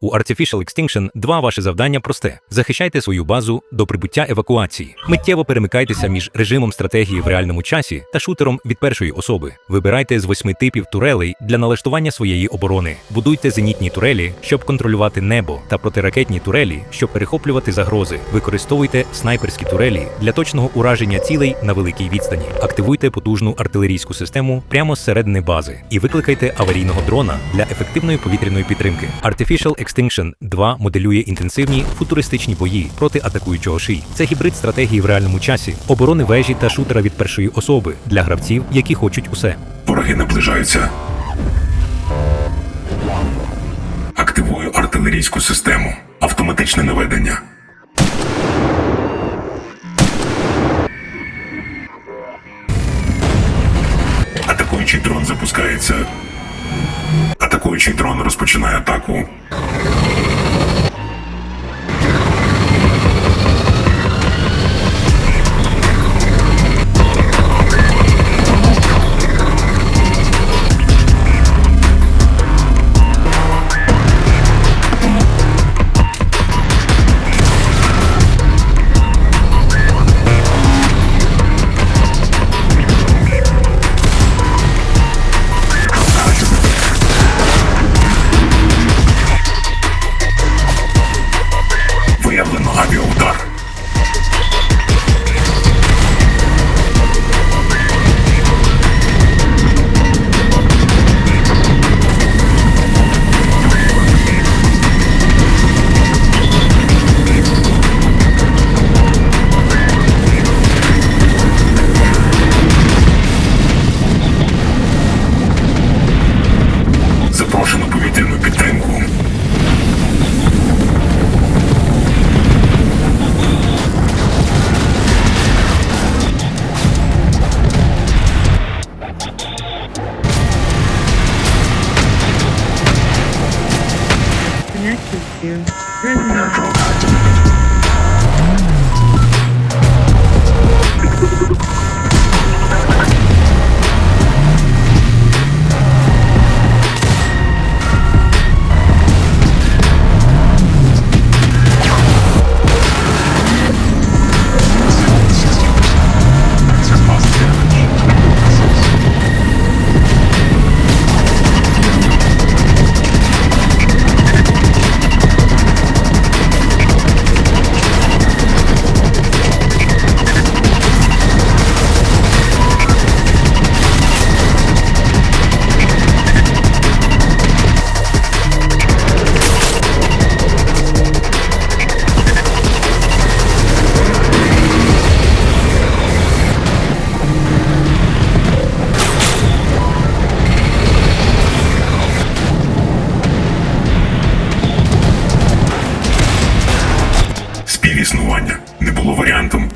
У Artificial Extinction 2 ваше завдання просте: захищайте свою базу до прибуття евакуації. Миттєво перемикайтеся між режимом стратегії в реальному часі та шутером від першої особи. Вибирайте з восьми типів турелей для налаштування своєї оборони. Будуйте зенітні турелі, щоб контролювати небо, та протиракетні турелі, щоб перехоплювати загрози. Використовуйте снайперські турелі для точного ураження цілей на великій відстані. Активуйте потужну артилерійську систему прямо з середини бази і викликайте аварійного дрона для ефективної повітряної підтримки. Artificial Extinction 2 моделює інтенсивні футуристичні бої проти атакуючого ший. Це гібрид стратегії в реальному часі, оборони вежі та шутера від першої особи для гравців, які хочуть усе. Вороги наближаються. Активую артилерійську систему. Автоматичне наведення. Атакуючий дрон запускається. Атакуючий дрон розпочинає атаку. запрошено повітряну підтримку. Connected to існування. Не було варіантом.